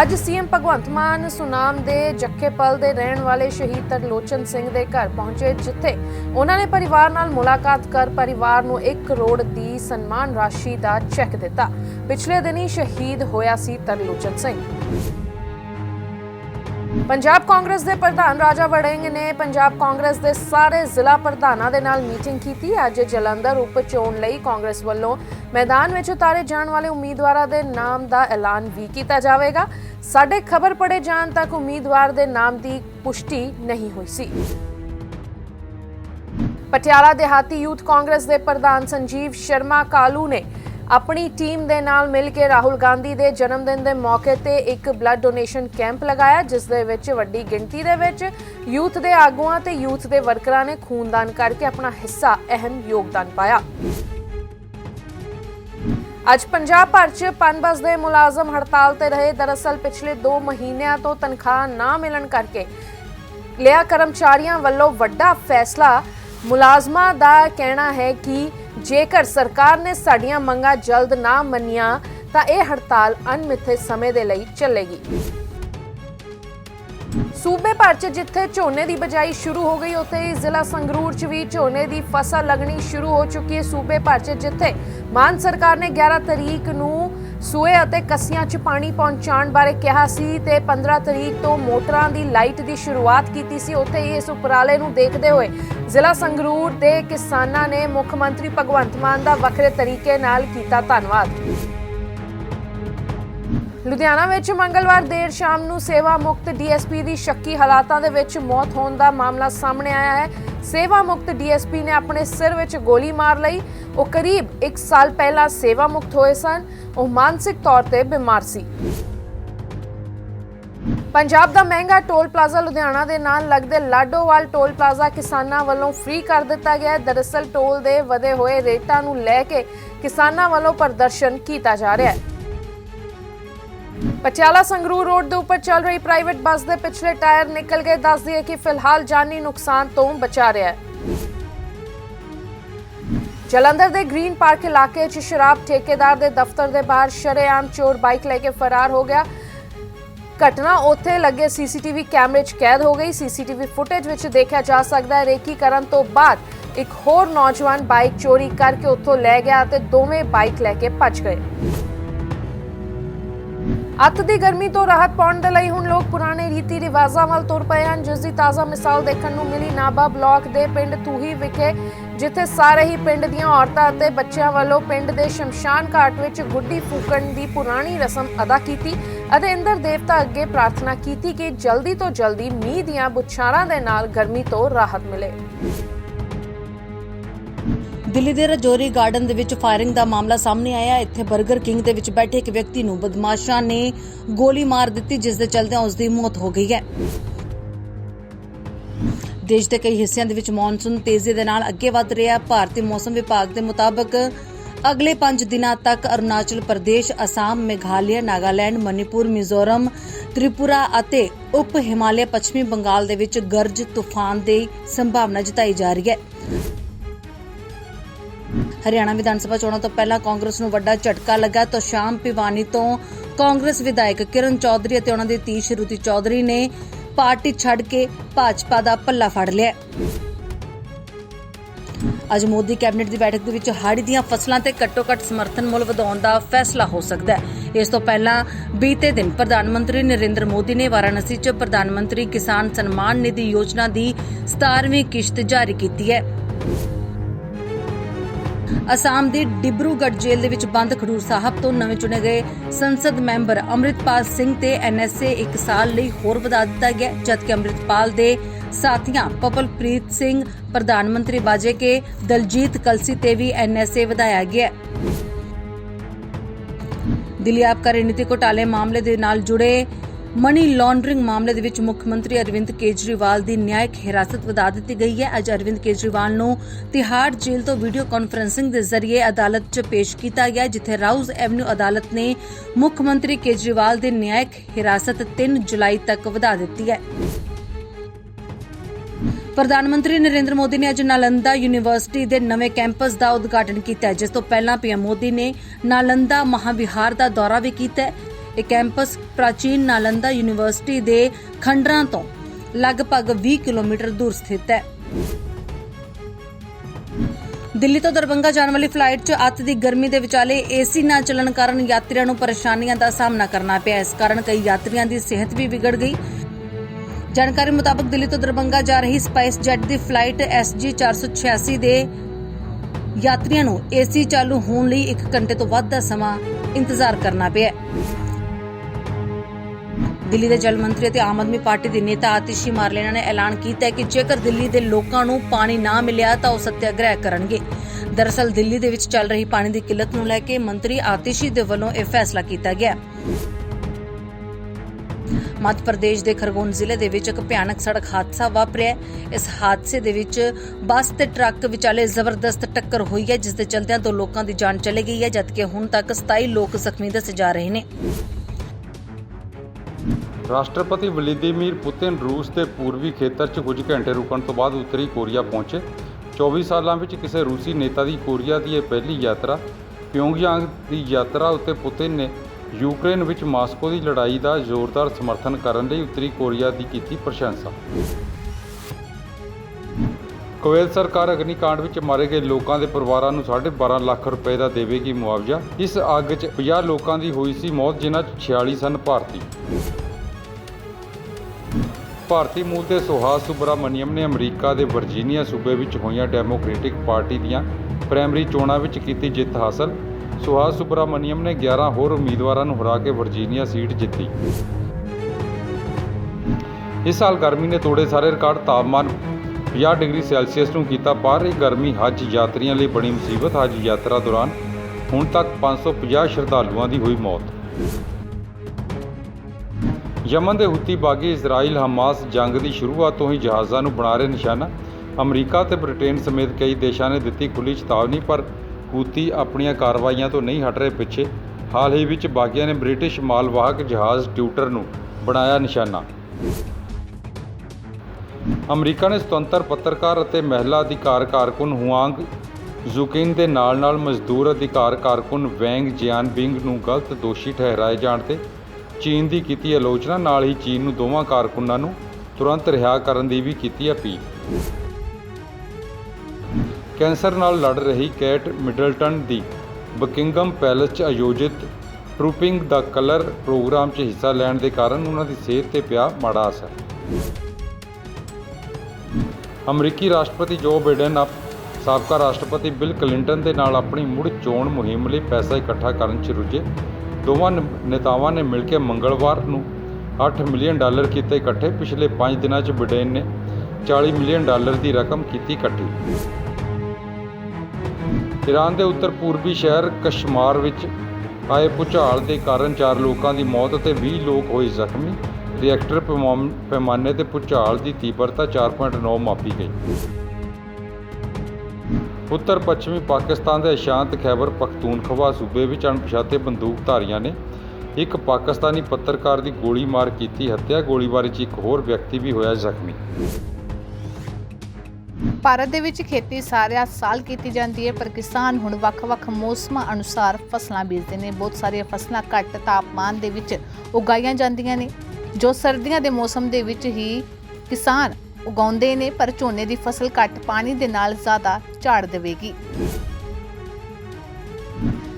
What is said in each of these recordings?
ਅੱਜ ਸੀਐਮ ਭਗਵੰਤ ਮਾਨ ਸੁਨਾਮ ਦੇ ਜੱਖੇਪਲ ਦੇ ਰਹਿਣ ਵਾਲੇ ਸ਼ਹੀਦ ਤਰਲੋਚਨ ਸਿੰਘ ਦੇ ਘਰ ਪਹੁੰਚੇ, ਜਿੱਥੇ ਉਹਨਾਂ ਨੇ ਪਰਿਵਾਰ ਨਾਲ ਮੁਲਾਕਾਤ ਕਰ ਪਰਿਵਾਰ ਨੂੰ 1 ਕਰੋੜ ਦੀ ਸਨਮਾਨ ਰਾਸ਼ੀ ਦਾ ਚੈੱਕ ਦਿੱਤਾ। ਪਿਛਲੇ ਦਿਨੀ ਸ਼ਹੀਦ ਹੋਇਆ ਸੀ ਤਰਲੋਚਨ ਸਿੰਘ। ਪੰਜਾਬ ਕਾਂਗਰਸ ਦੇ ਪ੍ਰਧਾਨ ਰਾਜਾ ਵੜਿੰਗ ਨੇ ਪੰਜਾਬ ਕਾਂਗਰਸ ਦੇ ਸਾਰੇ ਜ਼ਿਲ੍ਹਾ ਪ੍ਰਧਾਨਾਂ ਦੇ ਨਾਲ ਮੀਟਿੰਗ ਕੀਤੀ। ਅੱਜ ਜਲੰਧਰ ਉਪ ਚੋਣ ਲਈ ਕਾਂਗਰਸ ਵੱਲੋਂ ਮੈਦਾਨ ਵਿੱਚ ਉਤਾਰੇ ਜਾਣ ਵਾਲੇ ਉਮੀਦਵਾਰਾਂ ਦੇ ਨਾਮ ਦਾ ਐਲਾਨ ਵੀ ਕੀਤਾ ਜਾਵੇਗਾ। ਸਾਡੇ ਖਬਰ ਪੜੇ ਜਾਣ ਤੱਕ ਉਮੀਦਵਾਰ ਦੇ ਨਾਮ ਦੀ ਪੁਸ਼ਟੀ ਨਹੀਂ ਹੋਈ ਸੀ। ਪਟਿਆਲਾ ਦਿਹਾਤੀ ਯੂਥ ਕਾਂਗਰਸ ਦੇ ਪ੍ਰਧਾਨ ਸੰਜੀਵ ਸ਼ਰਮਾ ਕਾਲੂ ਨੇ ਆਪਣੀ ਟੀਮ ਦੇ ਨਾਲ ਮਿਲ ਕੇ ਰਾਹੁਲ ਗਾਂਧੀ ਦੇ ਜਨਮ ਦਿਨ ਦੇ ਮੌਕੇ ਤੇ ਇੱਕ ਬਲੱਡ ਡੋਨੇਸ਼ਨ ਕੈਂਪ ਲਗਾਇਆ, ਜਿਸ ਦੇ ਵਿੱਚ ਵੱਡੀ ਗਿਣਤੀ ਦੇ ਵਿੱਚ ਯੂਥ ਦੇ ਆਗੂਆਂ ਤੇ ਯੂਥ ਦੇ ਵਰਕਰਾਂ ਨੇ ਖੂਨਦਾਨ ਕਰਕੇ ਆਪਣਾ ਹਿੱਸਾ, ਅਹਿਮ ਯੋਗਦਾਨ ਪਾਇਆ। ਅੱਜ ਪੰਜਾਬ ਭਰ 'ਚ ਪਨਬਸ ਦੇ ਮੁਲਾਜ਼ਮ ਹੜਤਾਲ ਤੇ ਰਹੇ। ਦਰਅਸਲ ਪਿਛਲੇ 2 ਮਹੀਨਿਆਂ ਤੋਂ ਤਨਖਾਹ ਨਾ ਮਿਲਣ ਕਰਕੇ ਲਿਆ ਕਰਮਚਾਰੀਆਂ ਵੱਲੋਂ ਵੱਡਾ ਫੈਸਲਾ। ਮੁਲਾਜ਼ਮਾਂ ਦਾ ਕਹਿਣਾ ਹੈ ਕਿ ਜੇਕਰ ਸਰਕਾਰ ਨੇ ਸਾਡੀਆਂ ਮੰਗਾਂ ਜਲਦ ਨਾ ਮੰਨੀਆਂ, ਤਾਂ ਇਹ ਹੜਤਾਲ ਅਣਮਿੱਥੇ ਸਮੇਂ ਦੇ ਲਈ ਚੱਲੇਗੀ। ਸੂਬੇ ਭਰ 'ਚ ਜਿੱਥੇ ਝੋਨੇ ਦੀ ਬਜਾਈ ਸ਼ੁਰੂ ਹੋ ਗਈ, ਉੱਥੇ ਹੀ ਜ਼ਿਲ੍ਹਾ ਸੰਗਰੂਰ 'ਚ ਵੀ ਝੋਨੇ ਦੀ ਫਸਲ ਲੱਗਣੀ ਸ਼ੁਰੂ ਹੋ ਚੁੱਕੀ ਹੈ ਸੂਬੇ ਭਰ 'ਚ, ਜਿੱਥੇ ਮਾਨ ਸਰਕਾਰ ਨੇ 11 ਤਰੀਕ ਨੂੰ ਸੂਏ ਅਤੇ ਕਸੀਆਂ 'ਚ ਪਾਣੀ ਪਹੁੰਚਾਉਣ ਬਾਰੇ ਕਿਹਾ ਸੀ ਤੇ 15 ਤਰੀਕ ਤੋਂ ਮੋਟਰਾਂ ਦੀ ਲਾਈਟ ਦੀ ਸ਼ੁਰੂਆਤ ਕੀਤੀ ਸੀ। ਉੱਥੇ ਹੀ ਇਸ ਉਪਰਾਲੇ ਨੂੰ ਦੇਖਦੇ ਹੋਏ ਜ਼ਿਲ੍ਹਾ ਸੰਗਰੂਰ ਦੇ ਕਿਸਾਨਾਂ ਨੇ ਮੁੱਖ ਮੰਤਰੀ ਭਗਵੰਤ ਮਾਨ ਦਾ ਵੱਖਰੇ ਤਰੀਕੇ ਨਾਲ ਕੀਤਾ ਧੰਨਵਾਦ। ਲੁਧਿਆਣਾ ਵਿੱਚ ਮੰਗਲਵਾਰ ਦੇਰ ਸ਼ਾਮ ਨੂੰ ਸੇਵਾ ਮੁਕਤ ਡੀਐਸਪੀ ਦੀ ਸ਼ੱਕੀ ਹਾਲਾਤਾਂ ਦੇ ਵਿੱਚ ਮੌਤ ਹੋਣ ਦਾ ਮਾਮਲਾ ਸਾਹਮਣੇ ਆਇਆ ਹੈ। ਸੇਵਾ ਮੁਕਤ ਡੀਐਸਪੀ ਨੇ ਆਪਣੇ ਸਿਰ ਵਿੱਚ ਗੋਲੀ ਮਾਰ ਲਈ। ਉਹ ਕਰੀਬ 1 ਸਾਲ ਪਹਿਲਾਂ ਸੇਵਾ ਮੁਕਤ ਹੋਏ ਸਨ। ਉਹ ਮਾਨਸਿਕ ਤੌਰ ਤੇ ਬਿਮਾਰ ਸੀ। ਪੰਜਾਬ ਦਾ ਮਹਿੰਗਾ ਟੋਲ ਪਲਾਜ਼ਾ ਲੁਧਿਆਣਾ ਦੇ ਨਾਲ ਲੱਗਦੇ ਲਾਡੋਵਾਲ ਟੋਲ ਪਲਾਜ਼ਾ ਕਿਸਾਨਾਂ ਵੱਲੋਂ ਫ੍ਰੀ ਕਰ ਦਿੱਤਾ ਗਿਆ ਹੈ। ਦਰਅਸਲ ਟੋਲ ਦੇ ਵਧੇ ਹੋਏ ਰੇਟਾਂ ਨੂੰ ਲੈ ਕੇ ਕਿਸਾਨਾਂ ਵੱਲੋਂ ਪ੍ਰਦਰਸ਼ਨ ਕੀਤਾ ਜਾ ਰਿਹਾ ਹੈ। ਪਟਿਆਲਾ ਸੰਗਰੂਰ ਰੋਡ ਦੇ ਉੱਪਰ ਚੱਲ ਰਹੀ ਪ੍ਰਾਈਵੇਟ ਬੱਸ ਦੇ ਪਿਛਲੇ ਟਾਇਰ ਨਿਕਲ ਗਏ। ਦੱਸ ਦਈਏ ਕਿ ਫਿਲਹਾਲ ਜਾਨੀ ਨੁਕਸਾਨ ਤੋਂ ਬਚਾ ਰਿਹਾ ਹੈ। ਜਲੰਧਰ ਦੇ ਗ੍ਰੀਨ ਪਾਰਕ ਇਲਾਕੇ 'ਚ ਸ਼ਰਾਬ ਠੇਕੇਦਾਰ ਦੇ ਦਫ਼ਤਰ ਦੇ ਬਾਹਰ ਸ਼ਰੇਆਮ ਚੋਰ ਬਾਈਕ ਲੈ ਕੇ ਫਰਾਰ ਹੋ ਗਿਆ। ਘਟਨਾ ਉੱਥੇ ਲੱਗੇ ਸੀਸੀਟੀਵੀ ਕੈਮਰੇ 'ਚ ਕੈਦ ਹੋ ਗਈ। ਸੀਸੀਟੀਵੀ ਫੁਟੇਜ ਵਿੱਚ ਦੇਖਿਆ ਜਾ ਸਕਦਾ ਹੈ, ਰੇਕੀ ਕਰਨ ਤੋਂ ਬਾਅਦ ਇੱਕ ਹੋਰ ਨੌਜਵਾਨ ਬਾਈਕ ਚੋਰੀ ਕਰਕੇ ਉੱਥੋਂ ਲੈ ਗਿਆ ਅਤੇ ਦੋਵੇਂ ਬਾਈਕ ਲੈ ਕੇ ਭੱਜ ਗਏ। ਅੱਤ ਦੀ ਗਰਮੀ ਤੋਂ ਰਾਹਤ ਪਾਉਣ ਦੇ ਲਈ ਹੁਣ ਲੋਕ ਪੁਰਾਣੇ ਰੀਤੀ ਰਿਵਾਜ਼ਾਂ ਵੱਲ ਤੁਰ ਪਏ ਹਨ। ਜਿਸ ਦੀ ਤਾਜ਼ਾ ਮਿਸਾਲ ਦੇਖਣ ਨੂੰ ਮਿਲੀ ਨਾਬਾ ਬਲਾਕ ਦੇ ਪਿੰਡ ਤੂਹੀ ਵਿਖੇ, ਜਿੱਥੇ ਸਾਰੇ ਹੀ ਪਿੰਡ ਦੀਆਂ ਔਰਤਾਂ ਅਤੇ ਬੱਚਿਆਂ ਵੱਲੋਂ ਪਿੰਡ ਦੇ ਸ਼ਮਸ਼ਾਨ ਘਾਟ ਵਿੱਚ ਗੁੱਡੀ ਫੂਕਣ ਦੀ ਪੁਰਾਣੀ ਰਸਮ ਅਦਾ ਕੀਤੀ ਅਤੇ ਇੰਦਰ ਦੇਵਤਾ ਅੱਗੇ ਪ੍ਰਾਰਥਨਾ ਕੀਤੀ ਕਿ ਜਲਦੀ ਤੋਂ ਜਲਦੀ ਮੀਂਹ ਦੀਆਂ ਬੁਛਾਰਾਂ ਦੇ ਨਾਲ ਗਰਮੀ ਤੋਂ ਰਾਹਤ ਮਿਲੇ। ਦਿੱਲੀ ਦੇ ਰਜੌਰੀ ਗਾਰਡਨ ਦੇ ਵਿੱਚ ਫਾਇਰਿੰਗ ਦਾ ਮਾਮਲਾ ਸਾਹਮਣੇ ਆਇਆ। ਇੱਥੇ 버ਗਰ ਕਿੰਗ ਦੇ ਵਿੱਚ ਬੈਠੇ ਇੱਕ ਵਿਅਕਤੀ ਨੂੰ ਬਦਮਾਸ਼ਾਂ ਨੇ ਗੋਲੀ ਮਾਰ ਦਿੱਤੀ, ਜਿਸ ਦੇ ਚਲਦਿਆਂ ਉਸ ਦੀ ਮੌਤ ਹੋ ਗਈ ਹੈ। ਦੇਸ਼ ਦੇ ਕਈ ਹਿੱਸਿਆਂ ਦੇ ਵਿੱਚ ਮੌਨਸੂਨ ਤੇਜ਼ੀ ਦੇ ਨਾਲ ਅੱਗੇ ਵਧ ਰਿਹਾ ਭਾਰਤੀ ਮੌਸਮ ਵਿਭਾਗ ਦੇ ਮੁਤਾਬਕ ਅਗਲੇ 5 ਦਿਨਾਂ ਤੱਕ ਅਰੁਣਾਚਲ ਪ੍ਰਦੇਸ਼, ਅਸਾਮ, ਮੇਘਾਲਿਆ, ਨਾਗਾਲੈਂਡ, ਮਨੀਪੁਰ, ਮਿਜ਼ੋਰਮ, ਤ੍ਰਿਪੁਰਾ ਅਤੇ ਉਪ ਹਿਮਾਲਿਆ, ਪੱਛਮੀ ਬੰਗਾਲ ਦੇ ਵਿੱਚ ਗਰਜ, ਤੂਫਾਨ ਦੀ ਸੰਭਾਵਨਾ ਜਤਾਈ ਜਾ ਰਹੀ ਹੈ। ਹਰਿਆਣਾ ਵਿਧਾਨ ਸਭਾ ਚੋਣਾਂ ਤੋਂ ਪਹਿਲਾਂ ਕਾਂਗਰਸ ਨੂੰ ਵੱਡਾ ਝਟਕਾ ਲੱਗਾ ਤਾਂ ਸ਼ਾਮ ਪਿਵਾਨੀ ਤੋਂ ਕਾਂਗਰਸ ਵਿਧਾਇਕ ਕਿਰਨ ਚੌਧਰੀ ਅਤੇ ਉਹਨਾਂ ਦੀ ਧੀ ਸ਼ਰੂਤੀ ਚੌਧਰੀ ਨੇ ਪਾਰਟੀ ਛੱਡ ਕੇ ਭਾਜਪਾ ਦਾ ਪੱਲਾ ਫੜ ਲਿਆ। ਅੱਜ ਮੋਦੀ ਕੈਬਨਿਟ ਦੀ ਬੈਠਕ ਦੇ ਵਿੱਚ ਹਾੜੀ ਦੀਆਂ ਫਸਲਾਂ ਤੇ ਘੱਟੋ-ਘੱਟ ਸਮਰਥਨ ਮੁੱਲ ਵਧਾਉਣ ਦਾ ਫੈਸਲਾ ਹੋ ਸਕਦਾ ਹੈ। ਇਸ ਤੋਂ ਪਹਿਲਾਂ ਬੀਤੇ ਦਿਨ ਪ੍ਰਧਾਨ ਮੰਤਰੀ ਨਰਿੰਦਰ ਮੋਦੀ ਨੇ ਵਾਰਾਣਸੀ 'ਚ ਪ੍ਰਧਾਨ ਮੰਤਰੀ ਕਿਸਾਨ ਸਨਮਾਨ ਨਿਧੀ ਯੋਜਨਾ ਦੀ 17ਵੀਂ ਕਿਸ਼ਤ ਜਾਰੀ ਕੀਤੀ ਹੈ। ਅਸਾਮ ਦੀ ਡਿਬਰੂਗੜ੍ਹ ਜੇਲ੍ਹ ਦੇ ਵਿੱਚ ਬੰਦ ਖਡੂਰ ਸਾਹਿਬ ਤੋਂ ਨਵੇਂ ਚੁਣੇ ਗਏ ਸੰਸਦ ਮੈਂਬਰ ਅੰਮ੍ਰਿਤਪਾਲ ਸਿੰਘ ਤੇ ਐਨਐਸਏ 1 ਸਾਲ ਲਈ ਹੋਰ ਵਧਾ ਦਿੱਤਾ ਗਿਆ, ਜਦਕਿ ਅੰਮ੍ਰਿਤਪਾਲ ਦੇ ਸਾਥੀਆਂ ਪਪਲਪ੍ਰੀਤ ਸਿੰਘ, ਪ੍ਰਧਾਨ ਮੰਤਰੀ ਬਾਜੇ ਕੇ, ਦਲਜੀਤ ਕਲਸੀ ਤੇ ਵੀ ਐਨਐਸਏ ਵਧਾਇਆ ਗਿਆ ਹੈ। ਦਿੱਲੀ ਆਬਕਾਰੀ ਨੀਤੀ ਘੁਟਾਲੇ ਮਾਮਲੇ ਦੇ ਨਾਲ ਜੁੜੇ ਮਨੀ ਲਾਂਡਰਿੰਗ ਮਾਮਲੇ ਦੇ ਵਿੱਚ ਮੁੱਖ ਮੰਤਰੀ ਅਰਵਿੰਦ ਕੇਜਰੀਵਾਲ ਦੀ ਨਿਆਇਕ ਹਿਰਾਸਤ ਵਧਾ ਦਿੱਤੀ ਗਈ ਹੈ। ਅੱਜ ਅਰਵਿੰਦ ਕੇਜਰੀਵਾਲ ਨੂੰ ਤਿਹਾੜ ਜੇਲ੍ਹ ਤੋਂ ਵੀਡੀਓ ਕਾਨਫਰੰਸਿੰਗ ਦੇ ਜ਼ਰੀਏ ਅਦਾਲਤ 'ਚ ਪੇਸ਼ ਕੀਤਾ ਗਿਆ ਜਿੱਥੇ ਰਾਉਜ਼ ਐਵਨਿਊ ਅਦਾਲਤ ਨੇ ਮੁੱਖ ਮੰਤਰੀ ਕੇਜਰੀਵਾਲ ਦੀ ਨਿਆਇਕ ਹਿਰਾਸਤ 3 ਜੁਲਾਈ ਤੱਕ ਵਧਾ ਦਿੱਤੀ ਹੈ। ਪ੍ਰਧਾਨ ਮੰਤਰੀ ਨਰਿੰਦਰ ਮੋਦੀ ਨੇ ਅੱਜ ਨਾਲੰਦਾ ਯੂਨੀਵਰਸਿਟੀ ਦੇ ਨਵੇਂ ਕੈਂਪਸ ਦਾ ਉਦਘਾਟਨ ਕੀਤਾ ਜਿਸ ਤੋਂ ਪਹਿਲਾਂ ਪੀਐਮ ਮੋਦੀ ਨੇ ਨਾਲੰਦਾ ਮਹਾਵਿਹਾਰ ਦਾ ਦੌਰਾ ਵੀ ਕੀਤਾ ਇਹ ਕੈਂਪਸ ਪ੍ਰਾਚੀਨ ਨਾਲੰਦਾ ਯੂਨੀਵਰਸਿਟੀ ਦੇ ਖੰਡਰਾਂ ਤੋਂ ਲਗਭਗ 20 ਕਿਲੋਮੀਟਰ ਦੂਰ ਸਥਿਤ ਹੈ। ਦਿੱਲੀ ਤੋਂ ਦਰਭੰਗਾ ਜਾਣ ਵਾਲੀ ਫਲਾਈਟ 'ਚ ਅੱਤ ਦੀ ਗਰਮੀ ਦੇ ਵਿਚਾਲੇ ਏਸੀ ਨਾ ਚੱਲਣ ਕਾਰਨ ਯਾਤਰੀਆਂ ਨੂੰ ਪਰੇਸ਼ਾਨੀਆਂ ਦਾ ਸਾਹਮਣਾ ਕਰਨਾ ਪਿਆ। ਇਸ ਕਾਰਨ ਕਈ ਯਾਤਰੀਆਂ ਦੀ ਸਿਹਤ ਵੀ ਵਿਗੜ ਗਈ। ਜਾਣਕਾਰੀ ਮੁਤਾਬਕ ਦਿੱਲੀ ਤੋਂ ਦਰਭੰਗਾ ਜਾ ਰਹੀ ਸਪਾਈਸ ਜੈਟ ਦੀ ਫਲਾਈਟ SG 486 ਦੇ ਯਾਤਰੀਆਂ ਨੂੰ ਏਸੀ ਚਾਲੂ ਹੋਣ ਲਈ 1 ਘੰਟੇ ਤੋਂ ਵੱਧ ਦਾ ਸਮਾਂ ਇੰਤਜ਼ਾਰ ਕਰਨਾ ਪਿਆ ਦਿੱਲੀ ਦੇ ਜਲ ਮੰਤਰੀ ਅਤੇ ਆਮ ਆਦਮੀ ਪਾਰਟੀ ਦੇ ਨੇਤਾ ਆਤਿਸ਼ੀ ਮਾਰਲੇਨਾ ਨੇ ਐਲਾਨ ਕੀਤਾ ਹੈ ਕਿ ਜੇਕਰ ਦਿੱਲੀ ਦੇ ਲੋਕਾਂ ਨੂੰ ਪਾਣੀ ਨਾ ਮਿਲਿਆ ਤਾਂ ਉਹ ਸਤਿਆਗ੍ਰਹਿ ਕਰਨਗੇ। ਦਰਅਸਲ ਦਿੱਲੀ ਦੇ ਵਿੱਚ ਚੱਲ ਰਹੀ ਪਾਣੀ ਦੀ ਕਿੱਲਤ ਨੂੰ ਲੈ ਕੇ ਮੰਤਰੀ ਆਤਿਸ਼ੀ ਦੇ ਵੱਲੋਂ ਇਹ ਫੈਸਲਾ ਕੀਤਾ ਗਿਆ ਮੱਧ ਪ੍ਰਦੇਸ਼ ਦੇ ਖਰਗੋਨ ਜ਼ਿਲ੍ਹੇ ਦੇ ਵਿੱਚ ਇੱਕ ਭਿਆਨਕ ਸੜਕ ਹਾਦਸਾ ਵਾਪਰਿਆ ਇਸ ਹਾਦਸੇ ਦੇ ਵਿੱਚ ਬੱਸ ਤੇ ਟਰੱਕ ਵਿਚਾਲੇ ਜ਼ਬਰਦਸਤ ਟੱਕਰ ਹੋਈ ਹੈ, ਜਿਸ ਦੇ ਚਲਦਿਆਂ ਦੋ ਲੋਕਾਂ ਦੀ ਜਾਨ ਚਲੀ ਗਈ ਹੈ, ਜਦਕਿ ਹੁਣ ਤੱਕ 27 ਲੋਕ ਜ਼ਖਮੀ ਦੱਸੇ ਜਾ ਰਹੇ ਨੇ। ਰਾਸ਼ਟਰਪਤੀ ਵਲਾਦੀਮੀਰ ਪੁਤਿਨ ਰੂਸ ਦੇ ਪੂਰਬੀ ਖੇਤਰ 'ਚ ਕੁਝ ਘੰਟੇ ਰੁਕਣ ਤੋਂ ਬਾਅਦ ਉੱਤਰੀ ਕੋਰੀਆ ਪਹੁੰਚੇ। 24 ਸਾਲਾਂ ਵਿੱਚ ਕਿਸੇ ਰੂਸੀ ਨੇਤਾ ਦੀ ਕੋਰੀਆ ਦੀ ਇਹ ਪਹਿਲੀ ਯਾਤਰਾ, ਪਿਓਂਗਯਾਂਗ ਦੀ ਯਾਤਰਾ ਉੱਤੇ ਪੁਤਿਨ ਨੇ ਯੂਕਰੇਨ ਵਿੱਚ ਮਾਸਕੋ ਦੀ ਲੜਾਈ ਦਾ ਜ਼ੋਰਦਾਰ ਸਮਰਥਨ ਕਰਨ ਲਈ ਉੱਤਰੀ ਕੋਰੀਆ ਦੀ ਕੀਤੀ ਪ੍ਰਸ਼ੰਸਾ। ਕੁਵੈਤ ਸਰਕਾਰ ਅਗਨੀਕਾਂਡ ਵਿੱਚ ਮਾਰੇ ਗਏ ਲੋਕਾਂ ਦੇ ਪਰਿਵਾਰਾਂ ਨੂੰ 12.5 ਲੱਖ ਰੁਪਏ ਦਾ ਦੇਵੇਗੀ ਮੁਆਵਜ਼ਾ। ਇਸ ਅੱਗ 'ਚ 50 ਲੋਕਾਂ ਦੀ ਹੋਈ ਸੀ ਮੌਤ, ਜਿਨ੍ਹਾਂ 'ਚ 46 ਸਨ ਭਾਰਤੀ। ਭਾਰਤੀ ਮੂਲ ਦੇ ਸੁਹਾਸ ਸੁਬਰਾਮਨੀਅਮ ਨੇ ਅਮਰੀਕਾ ਦੇ ਵਰਜੀਨੀਆ ਸੂਬੇ ਵਿੱਚ ਹੋਈਆਂ ਡੈਮੋਕ੍ਰੈਟਿਕ ਪਾਰਟੀ ਦੀਆਂ ਪ੍ਰਾਇਮਰੀ ਚੋਣਾਂ ਵਿੱਚ ਕੀਤੀ ਜਿੱਤ ਹਾਸਲ। ਸੁਹਾਸ ਸੁਬਰਾਮਨੀਅਮ ਨੇ 11 ਹੋਰ ਉਮੀਦਵਾਰਾਂ ਨੂੰ ਹਰਾ ਕੇ ਵਰਜੀਨੀਆ ਸੀਟ ਜਿੱਤੀ। ਇਸ ਸਾਲ ਗਰਮੀ ਨੇ ਤੋੜੇ ਸਾਰੇ ਰਿਕਾਰਡ ਤਾਪਮਾਨ 50 ਡਿਗਰੀ ਸੈਲਸੀਅਸ ਨੂੰ ਕੀਤਾ ਪਾਰ। ਇਹ ਗਰਮੀ ਹੱਜ ਯਾਤਰੀਆਂ ਲਈ ਬੜੀ ਮੁਸੀਬਤ। ਹੱਜ ਯਾਤਰਾ ਦੌਰਾਨ ਹੁਣ ਤੱਕ 550 ਸ਼ਰਧਾਲੂਆਂ ਦੀ ਹੋਈ ਮੌਤ। ਯਮਨ ਦੇ ਹੁਤੀ ਬਾਗੀ ਇਜ਼ਰਾਈਲ ਹਮਾਸ ਜੰਗ ਦੀ ਸ਼ੁਰੂਆਤ ਤੋਂ ਹੀ ਜਹਾਜ਼ਾਂ ਨੂੰ ਬਣਾ ਰਹੇ ਨਿਸ਼ਾਨਾ। ਅਮਰੀਕਾ ਤੇ ਬ੍ਰਿਟੇਨ ਸਮੇਤ ਕਈ ਦੇਸ਼ਾਂ ਨੇ ਦਿੱਤੀ ਖੁੱਲੀ ਚੇਤਾਵਨੀ, ਪਰ ਹੂਤੀ ਆਪਣੀਆਂ ਕਾਰਵਾਈਆਂ ਤੋਂ ਨਹੀਂ ਹਟ ਰਹੇ ਪਿੱਛੇ। ਹਾਲ ਹੀ ਵਿੱਚ ਬਾਗੀਆਂ ਨੇ ਬ੍ਰਿਟਿਸ਼ ਮਾਲਵਾਹਕ ਜਹਾਜ਼ ਟਿਊਟਰ ਨੂੰ ਬਣਾਇਆ ਨਿਸ਼ਾਨਾ। ਅਮਰੀਕਾ ਨੇ ਸੁਤੰਤਰ ਪੱਤਰਕਾਰ ਅਤੇ ਮਹਿਲਾ ਅਧਿਕਾਰ ਕਾਰਕੁਨ ਹੁਆਂਗ ਜ਼ੁਕਿਨ ਦੇ ਨਾਲ-ਨਾਲ ਮਜ਼ਦੂਰ ਅਧਿਕਾਰ ਕਾਰਕੁਨ ਵੈਂਗ ਜਿਆਨਬਿੰਗ ਨੂੰ ਗਲਤ ਦੋਸ਼ੀ ਠਹਿਰਾਏ ਜਾਣ ਤੇ ਚੀਨ ਦੀ ਕੀਤੀ ਆਲੋਚਨਾ ਨਾਲ ਹੀ ਚੀਨ ਨੂੰ ਦੋਵਾਂ ਕਾਰਕੁਨਾਂ ਨੂੰ ਤੁਰੰਤ ਰਿਹਾ ਕਰਨ ਦੀ ਵੀ ਕੀਤੀ ਅਪੀਲ। ਕੈਂਸਰ ਨਾਲ ਲੜ ਰਹੀ ਕੈਟ ਮਿਡਲਟਨ ਦੀ ਬਕਿੰਗਮ ਪੈਲੇਸ 'ਚ ਆਯੋਜਿਤ ਟਰੂਪਿੰਗ ਦਾ ਕਲਰ ਪ੍ਰੋਗਰਾਮ 'ਚ ਹਿੱਸਾ ਲੈਣ ਦੇ ਕਾਰਨ ਉਹਨਾਂ ਦੀ ਸਿਹਤ ਤੇ ਪਿਆ ਮਾੜਾ ਅਸਰ। ਅਮਰੀਕੀ ਰਾਸ਼ਟਰਪਤੀ ਜੋ ਬਾਈਡਨ ਆਪ ਸਾਬਕਾ ਰਾਸ਼ਟਰਪਤੀ ਬਿਲ ਕਲਿੰਟਨ ਦੇ ਨਾਲ ਆਪਣੀ ਮੁੜ ਚੋਣ ਮੁਹਿੰਮ ਲਈ ਪੈਸਾ ਇਕੱਠਾ ਕਰਨ 'ਚ ਰੁੱਝੇ ਦੋਵਾਂ ਨੇਤਾਵਾਂ ਨੇ ਮਿਲ ਕੇ ਮੰਗਲਵਾਰ ਨੂੰ 8 ਮਿਲੀਅਨ ਡਾਲਰ ਕੀਤੇ ਇਕੱਠੇ। ਪਿਛਲੇ 5 ਦਿਨਾਂ 'ਚ ਬ੍ਰਿਟੇਨ ਨੇ 40 ਮਿਲੀਅਨ ਡਾਲਰ ਦੀ ਰਕਮ ਕੀਤੀ ਇਕੱਠੀ। ਈਰਾਨ ਦੇ ਉੱਤਰ ਪੂਰਬੀ ਸ਼ਹਿਰ ਕਸ਼ਮਾਰ ਵਿੱਚ ਆਏ ਭੂਚਾਲ ਦੇ ਕਾਰਨ 4 ਲੋਕਾਂ ਦੀ ਮੌਤ ਅਤੇ 20 ਲੋਕ ਹੋਏ ਜ਼ਖਮੀ। ਰਿਐਕਟਰ ਪੈਮਾਨੇ ਤੇ ਭੂਚਾਲ ਦੀ ਤੀਬਰਤਾ 4.9 ਮਾਪੀ ਗਈ। ਉੱਤਰ ਪੱਛਮੀ ਪਾਕਿਸਤਾਨ ਦੇ ਸ਼ਾਂਤ ਖੈਬਰ ਪਖਤੂਨਖਵਾ ਸੂਬੇ ਵਿੱਚ ਅਣਪਛਾਤੇ ਬੰਦੂਕਧਾਰੀਆਂ ਨੇ ਇੱਕ ਪਾਕਿਸਤਾਨੀ ਪੱਤਰਕਾਰ ਦੀ ਗੋਲੀ ਮਾਰ ਕੀਤੀ, ਹੱਤਿਆ ਗੋਲੀਬਾਰੀ 'ਚ ਇੱਕ ਹੋਰ ਵਿਅਕਤੀ ਵੀ ਹੋਇਆ ਜ਼ਖਮੀ। ਭਾਰਤ ਦੇ ਵਿੱਚ ਖੇਤੀ ਸਾਰਿਆ ਸਾਲ ਕੀਤੀ ਜਾਂਦੀ ਹੈ, ਪਰ ਕਿਸਾਨ ਹੁਣ ਵੱਖ-ਵੱਖ ਮੌਸਮਾਂ ਅਨੁਸਾਰ ਫਸਲਾਂ ਬੀਜਦੇ ਨੇ। ਬਹੁਤ ਸਾਰੀਆਂ ਫਸਲਾਂ ਘੱਟ ਤਾਪਮਾਨ ਦੇ ਵਿੱਚ ਉਗਾਈਆਂ ਜਾਂਦੀਆਂ ਨੇ, ਜੋ ਸਰਦੀਆਂ ਦੇ ਮੌਸਮ ਦੇ ਵਿੱਚ ਹੀ ਕਿਸਾਨ ਉਗਾਉਂਦੇ ਨੇ, ਪਰ ਝੋਨੇ ਦੀ ਫਸਲ ਘੱਟ ਪਾਣੀ ਦੇ ਨਾਲ ਜ਼ਿਆਦਾ ਝਾੜ ਦੇਵੇਗੀ।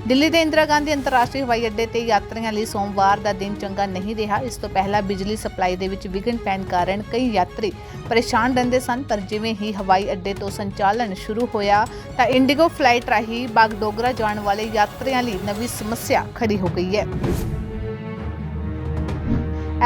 ਦਿੱਲੀ ਦੇ ਇੰਦਰਾ ਗਾਂਧੀ ਅੰਤਰਰਾਸ਼ਟਰੀ ਹਵਾਈ ਅੱਡੇ ਤੇ ਯਾਤਰੀਆਂ ਲਈ ਸੋਮਵਾਰ ਦਾ ਦਿਨ ਚੰਗਾ ਨਹੀਂ ਰਿਹਾ। ਇਸ ਤੋਂ ਪਹਿਲਾਂ ਬਿਜਲੀ ਸਪਲਾਈ ਦੇ ਵਿੱਚ ਵਿਘਨ ਪੈਣ ਕਾਰਨ ਕਈ ਯਾਤਰੀ ਪਰੇਸ਼ਾਨ ਰਹਿੰਦੇ ਸਨ, ਪਰ ਜਿਵੇਂ ਹੀ ਹਵਾਈ ਅੱਡੇ ਤੋਂ ਸੰਚਾਲਨ ਸ਼ੁਰੂ ਹੋਇਆ, ਤਾਂ ਇੰਡੀਗੋ ਫਲਾਈਟ ਰਾਹੀਂ ਬਾਗਡੋਗਰਾ ਜਾਣ ਵਾਲੇ ਯਾਤਰੀਆਂ ਲਈ ਨਵੀਂ ਸਮੱਸਿਆ ਖੜੀ ਹੋ ਗਈ ਹੈ।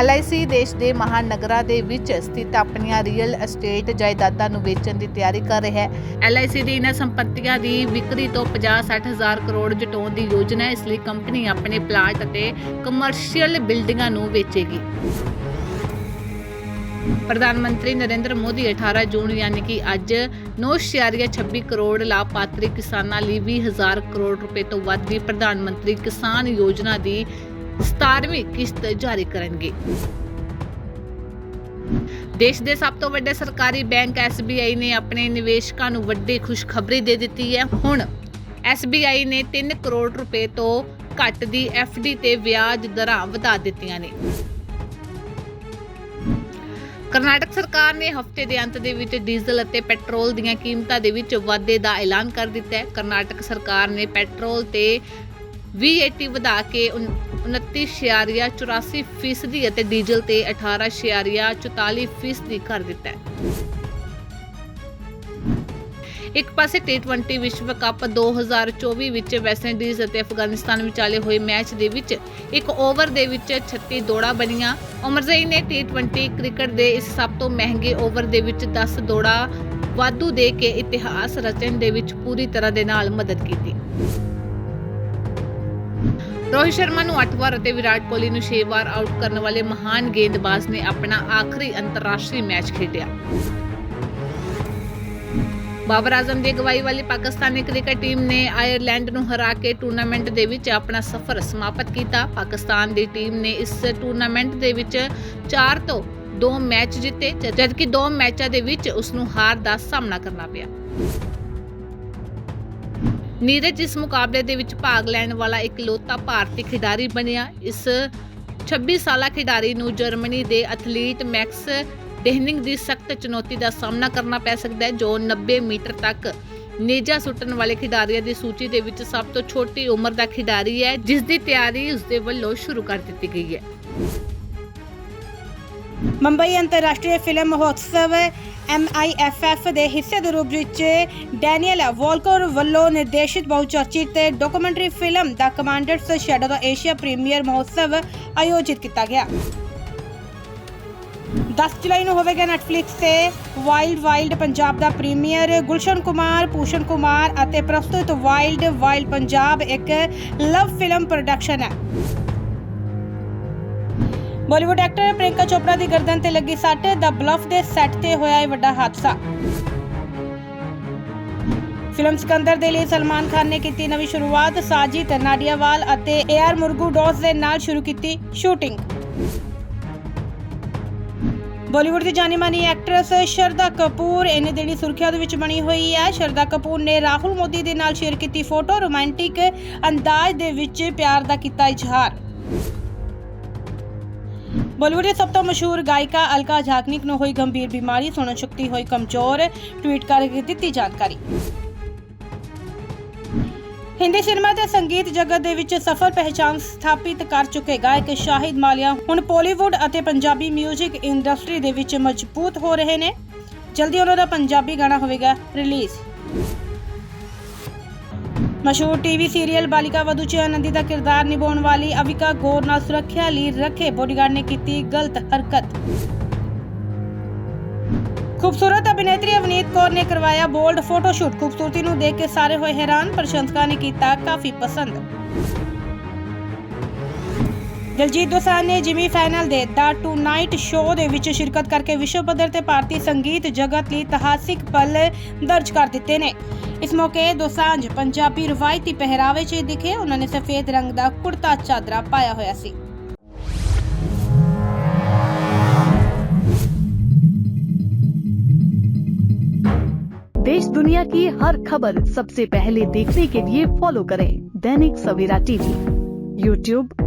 LIC ਦੇਸ਼ ਦੇ ਮਹਾਨਗਰਾਂ ਦੇ ਵਿੱਚ ਸਥਿਤ ਆਪਣੀਆਂ ਰੀਅਲ ਅਸਟੇਟ ਜਾਇਦਾਦਾਂ ਨੂੰ ਵੇਚਣ ਦੀ ਤਿਆਰੀ ਕਰ ਰਿਹਾ ਹੈ। LIC ਦੀ ਇਹਨਾਂ ਸੰਪਤੀਆਂ ਦੀ ਵਿਕਰੀ ਤੋਂ 50-60 ਹਜ਼ਾਰ ਕਰੋੜ ਜਟਾਉਣ ਦੀ ਯੋਜਨਾ ਹੈ। ਇਸ ਲਈ ਕੰਪਨੀ ਆਪਣੇ ਪਲਾਟ ਅਤੇ ਕਮਰਸ਼ੀਅਲ ਬਿਲਡਿੰਗਾਂ ਨੂੰ ਵੇਚੇਗੀ। ਪ੍ਰਧਾਨ ਮੰਤਰੀ ਨਰਿੰਦਰ ਮੋਦੀ 18 ਜੂਨ ਯਾਨੀ ਕਿ ਅੱਜ 9.26 ਕਰੋੜ ਲਾਭਪਾਤਰੀ ਕਿਸਾਨਾਂ ਲਈ 20000 ਕਰੋੜ ਰੁਪਏ ਤੋਂ ਵੱਧ ਦੀ ਪ੍ਰਧਾਨ ਮੰਤਰੀ ਕਿਸਾਨ ਯੋਜਨਾ ਦੀ 17ਵੀਂ ਕਿਸ਼ਤ ਜਾਰੀ ਕਰਨਗੇ। ਦੇਸ਼ ਦੇ ਸਭ ਤੋਂ ਵੱਡੇ ਸਰਕਾਰੀ ਬੈਂਕ SBI ਨੇ ਆਪਣੇ ਨਿਵੇਸ਼ਕਾਂ ਨੂੰ ਵੱਡੀ ਖੁਸ਼ਖਬਰੀ ਦੇ ਦਿੱਤੀ ਹੈ। ਹੁਣ SBI ਨੇ 3 ਕਰੋੜ ਰੁਪਏ ਤੋਂ ਘੱਟ ਦੀ ਡੀ ਤੇ ਵਿਆਜ ਦਰਾਂ ਵਧਾ ਦਿੱਤੀਆਂ ਨੇ। ਕਰਨਾਟਕ ਸਰਕਾਰ ਨੇ ਹਫ਼ਤੇ ਦੇ ਅੰਤ ਦੇ ਵਿੱਚ ਡੀਜ਼ਲ ਅਤੇ ਪੈਟਰੋਲ ਦੀਆਂ ਕੀਮਤਾਂ ਦੇ ਵਿੱਚ ਵਾਧੇ ਦਾ ਐਲਾਨ ਕਰ ਦਿੱਤਾ ਹੈ। ਕਰਨਾਟਕ ਸਰਕਾਰ ਨੇ ਪੈਟਰੋਲ ਤੇ VAT ਵਧਾ ਕੇ ਉਨ- 29.84 ਫੀਸਦੀ ਅਤੇ ਡੀਜ਼ਲ ਤੇ 18.44 ਫੀਸਦੀ ਕਰ ਦਿੱਤਾ ਹੈ। ਇੱਕ ਪਾਸੇ T20 ਵਿਸ਼ਵ ਕੱਪ 2024 ਵਿੱਚ ਵੈਸਟ ਇੰਡੀਜ਼ ਅਤੇ ਅਫਗਾਨਿਸਤਾਨ ਵਿਚਾਲੇ ਹੋਏ ਮੈਚ ਦੇ ਵਿੱਚ ਇੱਕ ਓਵਰ ਦੇ ਵਿੱਚ 36 ਦੌੜਾਂ ਬਣੀਆਂ। ਉਮਰਜ਼ਈ ਨੇ T20 ਕ੍ਰਿਕਟ ਦੇ ਇਸ ਸਭ ਤੋਂ ਮਹਿੰਗੇ ਓਵਰ ਦੇ ਵਿੱਚ 10 ਦੌੜਾਂ ਵਾਧੂ ਦੇ ਕੇ ਇਤਿਹਾਸ ਰਚਣ ਦੇ ਵਿੱਚ ਪੂਰੀ ਤਰ੍ਹਾਂ ਦੇ ਨਾਲ ਮਦਦ ਕੀਤੀ। ਰੋਹਿਤ ਸ਼ਰਮਾ ਨੂੰ 8 ਵਾਰ ਅਤੇ ਵਿਰਾਟ ਕੋਹਲੀ ਨੂੰ 6 ਵਾਰ ਆਊਟ ਕਰਨ ਵਾਲੇ ਮਹਾਨ ਗੇਂਦਬਾਜ਼ ਨੇ ਆਪਣਾ ਆਖਰੀ ਅੰਤਰਰਾਸ਼ਟਰੀ ਮੈਚ ਖੇਡਿਆ। ਬਾਬਰ ਆਜ਼ਮ ਦੀ ਅਗਵਾਈ ਵਾਲੀ ਪਾਕਿਸਤਾਨੀ ਕ੍ਰਿਕਟ ਟੀਮ ਨੇ ਆਇਰਲੈਂਡ ਨੂੰ ਹਰਾ ਕੇ ਟੂਰਨਾਮੈਂਟ ਦੇ ਵਿੱਚ ਆਪਣਾ ਸਫ਼ਰ ਸਮਾਪਤ ਕੀਤਾ। ਪਾਕਿਸਤਾਨ ਦੀ ਟੀਮ ਨੇ ਇਸ ਟੂਰਨਾਮੈਂਟ ਦੇ ਵਿੱਚ 4 ਤੋਂ 2 ਮੈਚ ਜਿੱਤੇ, ਜਦਕਿ 2 ਮੈਚਾਂ ਦੇ ਵਿੱਚ ਉਸ ਨੂੰ ਹਾਰ ਦਾ ਸਾਹਮਣਾ ਕਰਨਾ ਪਿਆ। ਨੀਰਜ ਇਸ ਮੁਕਾਬਲੇ ਦੇ ਵਿੱਚ ਭਾਗ ਲੈਣ ਵਾਲਾ ਇਕਲੌਤਾ ਭਾਰਤੀ ਖਿਡਾਰੀ ਬਣਿਆ, ਇਸ 26 ਸਾਲਾ ਖਿਡਾਰੀ ਨੂੰ ਜਰਮਨੀ ਦੇ ਐਥਲੀਟ ਮੈਕਸ ਡੇਹਨਿੰਗ ਦੀ ਸਖਤ ਚੁਣੌਤੀ ਦਾ ਸਾਹਮਣਾ ਕਰਨਾ ਪੈ ਸਕਦਾ ਹੈ, ਜੋ 90 ਮੀਟਰ ਤੱਕ ਨੇਜਾ ਸੁੱਟਣ ਵਾਲੇ ਖਿਡਾਰੀਆਂ ਦੀ ਸੂਚੀ ਦੇ ਵਿੱਚ ਸਭ ਤੋਂ ਛੋਟੀ ਉਮਰ ਦਾ ਖਿਡਾਰੀ ਹੈ, ਜਿਸ ਦੀ ਤਿਆਰੀ ਉਸਦੇ ਵੱਲੋਂ ਸ਼ੁਰੂ ਕਰ ਦਿੱਤੀ ਗਈ ਹੈ। ਮੁੰਬਈ ਅੰਤਰਰਾਸ਼ਟਰੀ ਫਿਲਮ ਮਹੋਤਸਵ MIFF ਦੇ ਹਿੱਸੇ ਦੇ ਰੂਪ ਵਿੱਚ ਡੈਨੀਅਲ ਵੋਲਕਰ ਵੱਲੋਂ ਨਿਰਦੇਸ਼ਿਤ ਬਹੁਚਰਚਿਤ ਡਾਕੂਮੈਂਟਰੀ ਫਿਲਮ ਦਾ ਕਮਾਂਡਰਸ ਸ਼ੈਡੋ ਦਾ ਏਸ਼ੀਆ ਪ੍ਰੀਮੀਅਰ ਮਹੋਤਸਵ ਆਯੋਜਿਤ ਕੀਤਾ ਗਿਆ। 10 ਜੁਲਾਈ ਨੂੰ ਹੋਵੇਗਾ ਨੈਟਫਲਿਕਸ ਤੇ ਵਾਈਲਡ ਵਾਈਲਡ ਪੰਜਾਬ ਦਾ ਪ੍ਰੀਮੀਅਰ। ਗੁਲਸ਼ਨ ਕੁਮਾਰ ਪੂਸ਼ਨ ਕੁਮਾਰ ਅਤੇ ਪ੍ਰਸਤੁਤ ਵਾਈਲਡ ਵਾਈਲਡ ਪੰਜਾਬ ਇੱਕ ਲਵ ਫਿਲਮ ਪ੍ਰੋਡਕਸ਼ਨ ਹੈ। ਬਾਲੀਵੁੱਡ ਐਕਟਰ ਪ੍ਰਿਯੰਕਾ ਚੋਪੜਾ ਦੀ ਗਰਦਨ ਤੇ ਲੱਗੀ ਸੱਟ, ਦਾ ਬਲਫ ਦੇ ਸੈੱਟ ਤੇ ਹੋਇਆ ਇਹ ਵੱਡਾ ਹਾਦਸਾ। ਫਿਲਮ ਸਿਕੰਦਰ ਦੇ ਲਈ ਸਲਮਾਨ ਖਾਨ ਨੇ ਕੀਤੀ ਨਵੀਂ ਸ਼ੁਰੂਆਤ ਸਾਜਿਦ ਨਾਡੀਆਵਾਲ ਅਤੇ ਏਆਰ ਮੁਰਗੂ ਡੋਸ ਦੇ ਨਾਲ ਸ਼ੁਰੂ ਕੀਤੀ ਸ਼ੂਟਿੰਗ। ਬਾਲੀਵੁੱਡ ਦੀ ਜਾਣੀ ਮਾਨੀ ਐਕਟਰੈਸ ਸ਼ਰਦਾ ਕਪੂਰ ਇਹਨੇ ਦਿਨੀ ਸੁਰਖੀਆਂ ਦੇ ਵਿੱਚ ਬਣੀ ਹੋਈ ਹੈ। ਸ਼ਰਦਾ ਕਪੂਰ ਨੇ ਰਾਹੁਲ ਮੋਦੀ ਦੇ ਨਾਲ ਸ਼ੇਅਰ ਕੀਤੀ ਫੋਟੋ, ਰੋਮਾਂਟਿਕ ਅੰਦਾਜ਼ ਦੇ ਵਿੱਚ ਪਿਆਰ ਦਾ ਕੀਤਾ ਇਜ਼ਹਾਰ। ਬਾਲੀਵੁੱਡ ਦੀ ਸਭ ਤੋਂ ਮਸ਼ਹੂਰ ਗਾਇਕਾ ਅਲਕਾ ਜਾਗਨਿਕ ਨੂੰ ਹੋਈ ਗੰਭੀਰ ਬਿਮਾਰੀ ਸੁਣਨ ਸ਼ਕਤੀ ਹੋਈ ਕਮਜ਼ੋਰ ਟਵੀਟ ਕਰਕੇ ਦਿੱਤੀ ਜਾਣਕਾਰੀ ਹਿੰਦੀ ਸਿਨੇਮਾ ਤੇ ਸੰਗੀਤ ਜਗਤ ਦੇ ਵਿੱਚ ਸਫਲ ਪਹਿਚਾਨ ਸਥਾਪਿਤ ਕਰ ਚੁੱਕੇ ਗਾਇਕ ਸ਼ਾਹਿਦ ਮਾਲੀਆ ਹੁਣ ਪੋਲੀਵੁੱਡ ਅਤੇ ਪੰਜਾਬੀ 뮤직 ਇੰਡਸਟਰੀ ਦੇ ਵਿੱਚ ਮਜ਼ਬੂਤ ਹੋ ਰਹੇ ਨੇ। ਜਲਦੀ ਉਹਨਾਂ ਦਾ ਪੰਜਾਬੀ ਗਾਣਾ ਹੋਵੇਗਾ ਰਿਲੀਜ਼ ਮਸ਼ਹੂਰ ਟੀਵੀ ਸੀਰੀਅਲ ਬਾਲਿਕਾ ਵਧੂ ਚ ਆਨੰਦੀ ਦਾ ਕਿਰਦਾਰ ਨਿਭਾਉਣ ਵਾਲੀ ਅਵਿਕਾ ਗੌਰ ਨਾਲ ਸੁਰੱਖਿਆ ਲਈ ਰੱਖੇ ਬੋਡੀਗਾਰਡ ਨੇ ਕੀਤੀ ਗਲਤ ਹਰਕਤ। ਖੂਬਸੂਰਤ ਅਭਿਨੇਤਰੀ ਅਵਨੀਤ ਕੌਰ ਨੇ ਕਰਵਾਇਆ ਬੋਲਡ ਫੋਟੋ ਸ਼ੂਟ ਖੂਬਸੂਰਤੀ ਨੂੰ ਦੇਖ ਕੇ ਸਾਰੇ ਹੋਏ ਹੈਰਾਨ, ਪ੍ਰਸ਼ੰਸਕਾਂ ਨੇ ਕੀਤਾ ਕਾਫੀ ਪਸੰਦ। ਦਿਲਜੀਤ ਦੋਸਾਂਝ ਨੇ ਜਿਮੀ ਫਾਈਨਲ ਦੇ ਦਾ ਟੂ ਨਾਈਟ ਸ਼ੋਅ ਦੇ ਵਿੱਚ ਸ਼ਿਰਕਤ ਕਰਕੇ ਵਿਸ਼ਵ ਪੱਧਰ ਤੇ ਭਾਰਤੀ ਸੰਗੀਤ ਜਗਤ ਲਈ ਇਤਿਹਾਸਿਕ ਪਲ ਦਰਜ ਕਰ ਦਿੱਤੇ ਨੇ ਇਸ ਮੌਕੇ ਦੋਸਾਂਝ ਪੰਜਾਬੀ ਰਵਾਇਤੀ ਪਹਿਰਾਵੇ 'ਚ ਦਿਖੇ ਉਹਨਾਂ ਨੇ ਸਫੇਦ ਰੰਗ ਦਾ ਕੁੜਤਾ ਚਾਦਰਾ ਪਾਇਆ ਹੋਇਆ ਸੀ देश दुनिया की हर खबर सबसे पहले देखने के लिए फॉलो करें दैनिक सवेरा टीवी यूट्यूब